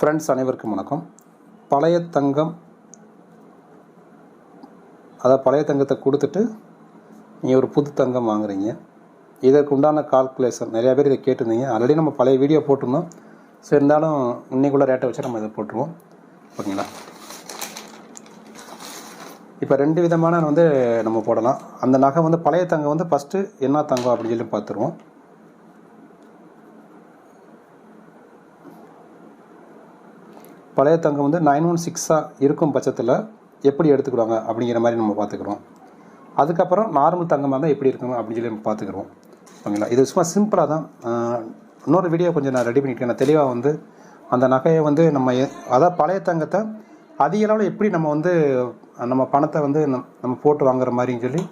Friends அனைவருக்கும் வணக்கம். பழைய தங்கம் அதாவது பழைய தங்கத்தை கொடுத்துட்டு நீங்கள் ஒரு புது தங்கம் வாங்குறீங்க. இதற்கு உண்டான கால்குலேஷன் நிறையா பேர் இதை கேட்டிருந்தீங்க. ஆல்ரெடி நம்ம பழைய வீடியோ போட்டிருந்தோம். ஸோ இருந்தாலும் இன்னைக்குள்ள ரேட்டை வச்சு நம்ம இதை போட்டுருவோம். ஓகேங்களா இப்போ ரெண்டு விதமான வந்து நம்ம போடலாம். அந்த நகை வந்து பழைய தங்கம் வந்து ஃபஸ்ட்டு என்ன தங்கம் அப்படின்னு சொல்லி பார்த்துருவோம். பழைய தங்கம் வந்து நைன் ஒன் சிக்ஸாக இருக்கும் பட்சத்தில் எப்படி எடுத்துக்கிடுவாங்க அப்படிங்கிற மாதிரி நம்ம பார்த்துக்குறோம். அதுக்கப்புறம் நார்மல் தங்கமாக இருந்தால் எப்படி இருக்கணும் அப்படின்னு சொல்லி நம்ம பார்த்துக்குறோம். ஓகேங்களா? இது சும்மா சிம்பிளாக தான். இன்னொரு வீடியோ கொஞ்சம் நான் ரெடி பண்ணியிருக்கேன் நான் தெளிவாக வந்து அந்த நகையை வந்து நம்ம அதாவது பழைய தங்கத்தை அதிக அளவில் எப்படி நம்ம வந்து நம்ம பணத்தை வந்து நம்ம போட்டு வாங்குற மாதிரின்னு சொல்லி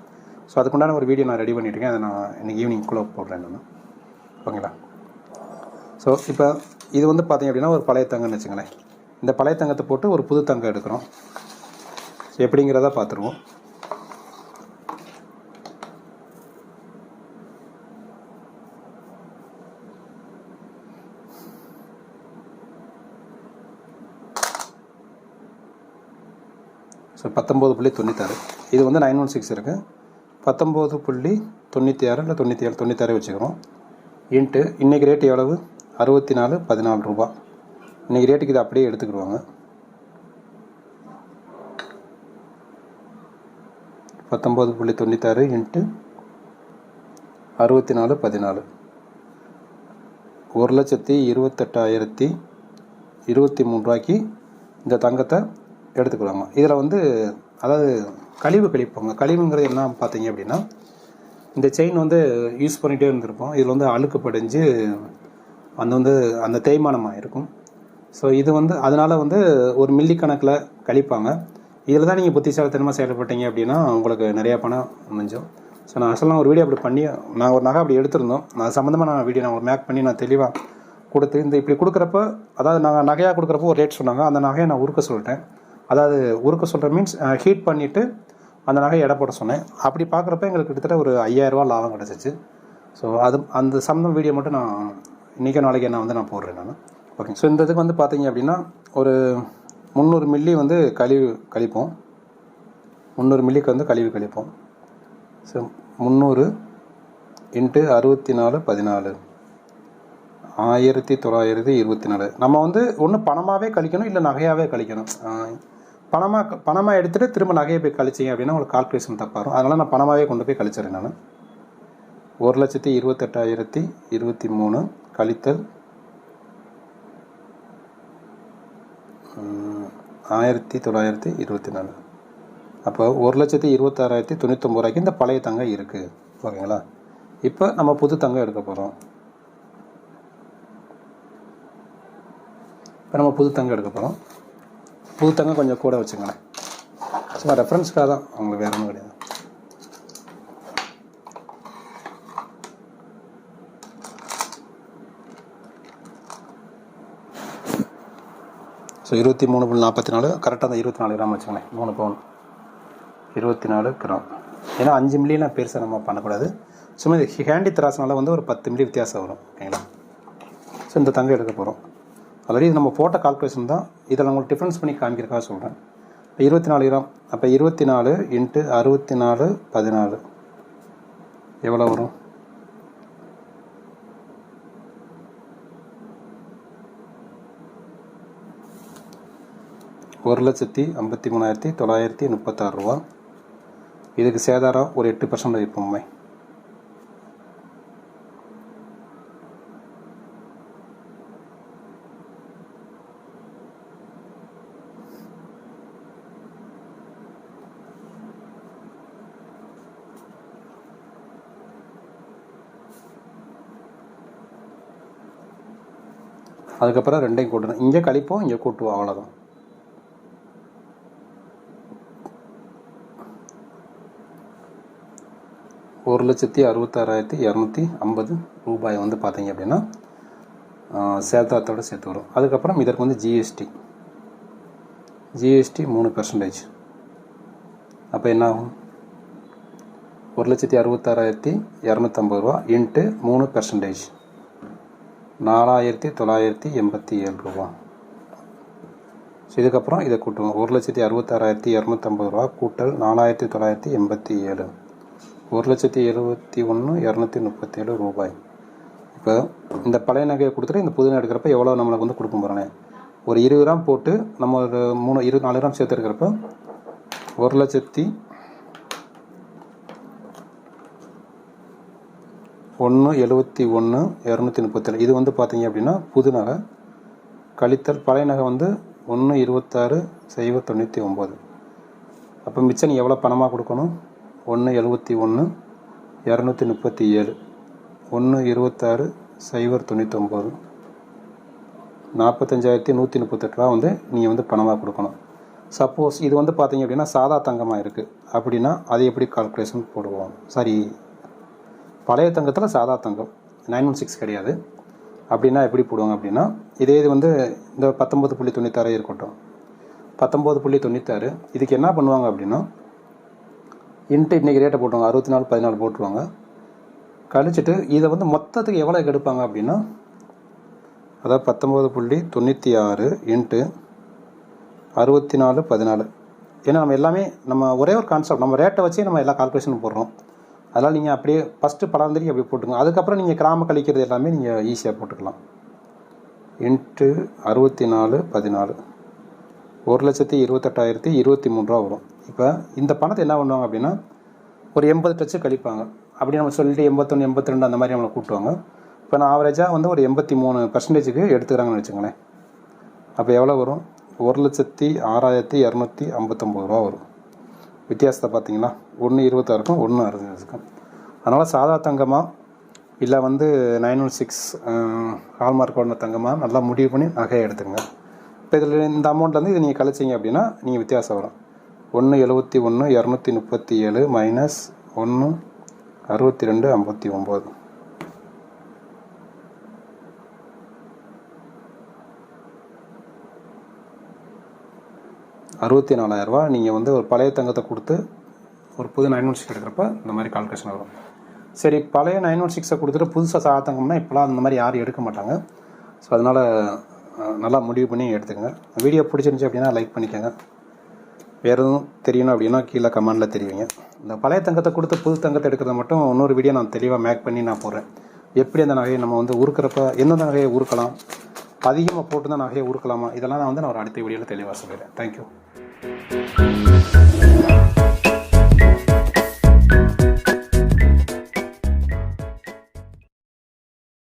ஸோ அதுக்குண்டான ஒரு வீடியோ நான் ரெடி பண்ணியிருக்கேன் அதை நான் இன்றைக்கி ஈவினிங்குள்ளே போடுறேன் நான். ஓகேங்களா? ஸோ இப்போ இது வந்து பார்த்தீங்க அப்படின்னா ஒரு பழைய தங்கம்னு வச்சுங்களேன் இந்த பழைய தங்கத்தை போட்டு ஒரு புது தங்கம் எடுக்கிறோம். எப்படிங்கிறத பார்த்துருவோம். ஸோ பத்தொம்போது புள்ளி தொண்ணூத்தாறு. இது வந்து நைன் ஒன் சிக்ஸ் இருக்குது பத்தொம்போது புள்ளி தொண்ணூற்றி ஆறு இல்லை தொண்ணூற்றி ஏழு தொண்ணூத்தாறு வச்சுக்கிறோம். இன்ட்டு இன்றைக்கி ரேட் எவ்வளவு? அறுபத்தி நாலு பதினாலு ரூபா. இன்றைக்கி ரேட்டுக்கு இதை அப்படியே எடுத்துக்கிடுவாங்க. பத்தொம்போது புள்ளி தொண்ணூத்தாறு இன்ட்டு அறுபத்தி நாலு பதினாலு. ஒரு லட்சத்தி இருபத்தெட்டாயிரத்தி இருபத்தி மூணு ரூபாய்க்கு இந்த தங்கத்தை எடுத்துக்கிறாங்க இதில் வந்து அதாவது கழிவு கழிப்பாங்க. கழிவுங்கிறது என்ன பார்த்தீங்க அப்படின்னா இந்த செயின் வந்து யூஸ் பண்ணிகிட்டே இருந்திருப்போம். இதில் வந்து அழுக்கு படிஞ்சு அந்த வந்து அந்த தேய்மானமாக இருக்கும் ஸோ இது வந்து அதனால் வந்து ஒரு மில்லி கணக்கில் கழிப்பாங்க. இதில் தான் நீங்கள் புத்திசாலித்தனமாக செயல்பட்டீங்க அப்படின்னா உங்களுக்கு நிறையா பணம் மிஞ்சும் ஸோ நான் அசலாம் ஒரு வீடியோ அப்படி பண்ணி நான் ஒரு நகை அப்படி எடுத்திருந்தோம். நான் சம்மந்தமாக நான் வீடியோ நான் ஒரு மேக் பண்ணி நான் தெளிவாக கொடுத்து இந்த இப்படி கொடுக்குறப்ப அதாவது நாங்கள் நகையாக கொடுக்குறப்போ ஒரு ரேட் சொன்னாங்க. அந்த நகையை நான் உருக்க சொல்லிட்டேன். அதாவது உருக்க சொல்கிற மீன்ஸ் ஹீட் பண்ணிவிட்டு அந்த நகையை எடை போட சொன்னேன். அப்படி பார்க்குறப்ப எங்களுக்கு கிட்டத்தட்ட ஒரு ஐயாயிரரூவா லாபம் கிடச்சிச்சு. ஸோ அது அந்த சம்மந்தம் வீடியோ மட்டும் நான் இன்றைக்கோ நாளைக்கு நான் வந்து நான் போடுறேன் நான். ஓகே ஸோ இந்த இதுக்கு வந்து பார்த்தீங்க அப்படின்னா ஒரு முந்நூறு மில்லி வந்து கழிவு கழிப்போம். முந்நூறு மில்லிக்கு வந்து கழிவு கழிப்போம். ஸோ முந்நூறு இன்ட்டு அறுபத்தி நாலு பதினாலு. ஆயிரத்தி தொள்ளாயிரத்தி இருபத்தி நாலு நம்ம வந்து ஒன்று பணமாகவே கழிக்கணும் இல்லை நகையாகவே கழிக்கணும்? பணமாக பணமாக எடுத்துகிட்டு திரும்ப நகையை போய் கழிச்சிங்க அப்படின்னா உங்களுக்கு கால்குலேஷன் தப்பாகும் அதனால் நான் பணமாகவே கொண்டு போய் கழிச்சிடுறேன் நான். ஒரு லட்சத்தி இருபத்தெட்டாயிரத்தி இருபத்தி மூணு கழித்தல் ஆயிரத்தி தொள்ளாயிரத்தி இருபத்தி நாலு. அப்போ ஒரு லட்சத்தி இருபத்தாறாயிரத்தி தொண்ணூத்தொம்பது ரூபாய்க்கு இந்த பழைய தங்கம் இருக்குது ஓகேங்களா? இப்போ நம்ம புது தங்கம் எடுக்க போகிறோம் இப்போ நம்ம புது தங்கம் எடுக்க போகிறோம் புது தங்கம் கொஞ்சம் கூட வச்சுங்களேன் சும்மா ரெஃபரன்ஸ்க்காக தான். அவங்களுக்கு வேறு ஒன்றும் கிடையாது. ஸோ இருபத்தி மூணு புள்ளி நாற்பத்தி நாலு கரெக்டாக அந்த இருபத்தி நாலு கிராம் வச்சுக்கோங்களேன். மூணு பவுன். இருபத்தி நாலு கிராம் ஏன்னா அஞ்சு மில்லியெலாம் பெருசாக நம்ம பண்ணக்கூடாது. சும்மா இது ஹேண்டி திராசனால வந்து ஒரு பத்து மில்லி வித்தியாசம் வரும். ஓகேங்களா ஸோ இந்த தங்கம் எடுக்க போகிறோம் ஆல்ரெடி இது நம்ம போட்ட கால்குலேஷன் தான். இதில் உங்களுக்கு டிஃப்ரென்ஸ் பண்ணி காமிக்கிறக்காக சொல்கிறேன் இப்போ இருபத்தி நாலு கிராம் அப்போ இருபத்தி நாலு இன்ட்டு அறுபத்தி நாலு பதினாலு. எவ்வளோ வரும்? ஒரு லட்சத்தி ஐம்பத்தி மூணாயிரத்தி தொள்ளாயிரத்தி முப்பத்தாறு ரூபா. இதுக்கு சேதாரம் ஒரு எட்டு பர்சன்ட் வைப்போமே அதுக்கப்புறம் ரெண்டையும் கூட்டணும். இங்கே கழிப்போம் இங்கே கூட்டுவோம் அவ்வளோதான் ஒரு லட்சத்தி அறுபத்தாறாயிரத்தி இரநூத்தி ஐம்பது ரூபாய் வந்து பார்த்தீங்க அப்படின்னா சேதாரத்தோடு சேர்த்து வரும். அதுக்கப்புறம் இதற்கு வந்து ஜிஎஸ்டி ஜிஎஸ்டி மூணு பெர்சன்டேஜ் அப்போ என்ன ஆகும்? ஒரு லட்சத்தி அறுபத்தாறாயிரத்தி இரநூத்தம்பது ரூபா இன்ட்டு மூணு பெர்சன்டேஜ் நாலாயிரத்தி தொள்ளாயிரத்தி எண்பத்தி ஏழு ரூபா. ஸோ இதுக்கப்புறம் இதை கூட்டுவோம். ஒரு லட்சத்தி அறுபத்தாறாயிரத்தி இரநூத்தம்பது ரூபா கூட்டல் நாலாயிரத்தி தொள்ளாயிரத்தி எண்பத்தி ஏழு. ஒரு லட்சத்தி எழுபத்தி ஒன்று இரநூத்தி முப்பத்தேழு ரூபாய். இப்போ இந்த பழைய நகையை கொடுத்துட்டு இந்த புது நகை எடுக்கிறப்ப எவ்வளோ நம்மளுக்கு வந்து கொடுக்க போகிறானே ஒரு இருபது கிராம் போட்டு நம்ம ஒரு மூணு இருபது நாலு கிராம் சேர்த்துருக்கிறப்ப ஒரு லட்சத்தி ஒன்று எழுபத்தி ஒன்று இரநூத்தி முப்பத்தேழு. இது வந்து பார்த்தீங்க அப்படின்னா புது நகை. கழித்தல் பழைய நகை வந்து ஒன்று இருபத்தாறு சைவ தொண்ணூற்றி ஒம்பது அப்போ மிச்சம் நீ எவ்வளோ பணமாக கொடுக்கணும்? ஒன்று எழுபத்தி ஒன்று இரநூத்தி முப்பத்தி ஏழு. ஒன்று இருபத்தாறு சைபர் தொண்ணூத்தொம்பது. நாற்பத்தஞ்சாயிரத்தி நூற்றி முப்பத்தெட்டு ரூபா வந்து நீங்கள் வந்து பணமாக கொடுக்கணும். சப்போஸ் இது வந்து பார்த்தீங்க அப்படின்னா சாதா தங்கமாக இருக்குது அப்படின்னா அது எப்படி கால்குலேஷன் போடுவோம்? சாரி பழைய தங்கத்தில் சாதா தங்கம் நைன் ஒன் சிக்ஸ் கிடையாது. அப்படின்னா எப்படி போடுவாங்க அப்படின்னா இதே இது வந்து இந்த பத்தொம்பது புள்ளி தொண்ணூத்தாறே இருக்கட்டும். பத்தொம்பது புள்ளி தொண்ணூத்தாறு இதுக்கு என்ன பண்ணுவாங்க அப்படின்னா இன்ட்டு இன்றைக்கி ரேட்டை போட்டுருவாங்க. அறுபத்தி நாலு பதினாலு போட்டுருவாங்க. கழிச்சிட்டு இதை வந்து மொத்தத்துக்கு எவ்வளோ எடுப்பாங்க அப்படின்னா அதாவது பத்தொம்பது புள்ளி தொண்ணூற்றி ஆறு இன்ட்டு அறுபத்தி நாலு பதினாலு. ஏன்னா நம்ம எல்லாமே நம்ம ஒரே ஒரு கான்செப்ட் நம்ம ரேட்டை வச்சே நம்ம எல்லா கால்குலேஷனும் போடுறோம். அதனால் நீங்கள் அப்படியே ஃபஸ்ட்டு பலாந்தரி அப்படி போட்டுங்க அதுக்கப்புறம் நீங்கள் கிராம கழிக்கிறது எல்லாமே நீங்கள் ஈஸியாக போட்டுக்கலாம். இன்ட்டு அறுபத்தி நாலு பதினாலு. ஒரு லட்சத்தி இருபத்தெட்டாயிரத்தி இருபத்தி மூணு ரூபா வரும். இப்போ இந்த பணத்தை என்ன பண்ணுவாங்க அப்படின்னா ஒரு எண்பது டச்சு கழிப்பாங்க. அப்படி நம்ம சொல்லிட்டு எண்பத்தொன்று எண்பத்தி ரெண்டு அந்த மாதிரி நம்மளை கூட்டுவாங்க. இப்போ நான் ஆவரேஜாக வந்து ஒரு எண்பத்தி மூணு பர்சன்டேஜுக்கு எடுத்துக்கிறாங்கன்னு வச்சுக்கோங்களேன். அப்போ எவ்வளோ வரும்? ஒரு லட்சத்தி ஆறாயிரத்தி இரநூத்தி ஐம்பத்தொம்பது ரூபா வரும். வித்தியாசத்தை பார்த்தீங்களா ஒன்று இருபத்தாறுக்கும் ஒன்று அறுபதுக்கும் அதனால் சாதா தங்கமாக இல்லை வந்து நைன் ஒன் சிக்ஸ் ஹால்மார்க் ஒன்று தங்கமாக நல்லா முடிவு பண்ணி நகையை எடுத்துங்க இப்போ இதில் இந்த அமௌண்ட்லேருந்து இதை நீங்கள் கழிச்சிங்க அப்படின்னா நீங்கள் வித்தியாசம் வரும். ஒன்று எழுபத்தி ஒன்று இரநூத்தி முப்பத்தி ஏழு மைனஸ் ஒன்று அறுபத்தி ரெண்டு ஐம்பத்தி ஒம்பது. அறுபத்தி நாலாயிரரூபா நீங்கள் வந்து ஒரு பழைய தங்கத்தை கொடுத்து ஒரு புது நைன் ஒன் சிக்ஸ் எடுக்கிறப்ப இந்த மாதிரி கால்குலேஷன் வரும். சரி பழைய நைன் ஒன் சிக்ஸை கொடுத்துட்டு புதுசாக சாத்தங்கம்னா இப்போலாம் அந்த மாதிரி யாரும் எடுக்க மாட்டாங்க. ஸோ அதனால் நல்லா முடிவு பண்ணி எடுத்துக்கோங்க. வீடியோ பிடிச்சிருந்துச்சி அப்படின்னா லைக் பண்ணிக்கோங்க. வேறு எதுவும் தெரியணும் அப்படின்னா கீழே கமெண்டில் தெரிவிங்க. இந்த பழைய தங்கத்தை கொடுத்து புது தங்கத்தை எடுக்கிறத மட்டும் இன்னொரு வீடியோ நான் தெளிவாக மேக் பண்ணி நான் போடுறேன். எப்படி அந்த நகையை நம்ம வந்து உருக்கிறப்ப எந்தெந்த நகையை உருக்கலாம் அதிகமாக போட்டு தான் நகையை உருக்கலாமா இதெல்லாம் நான் வந்து நான் ஒரு அடுத்த வீடியோவில் தெளிவாக சொல்லிடுறேன். தேங்க்யூ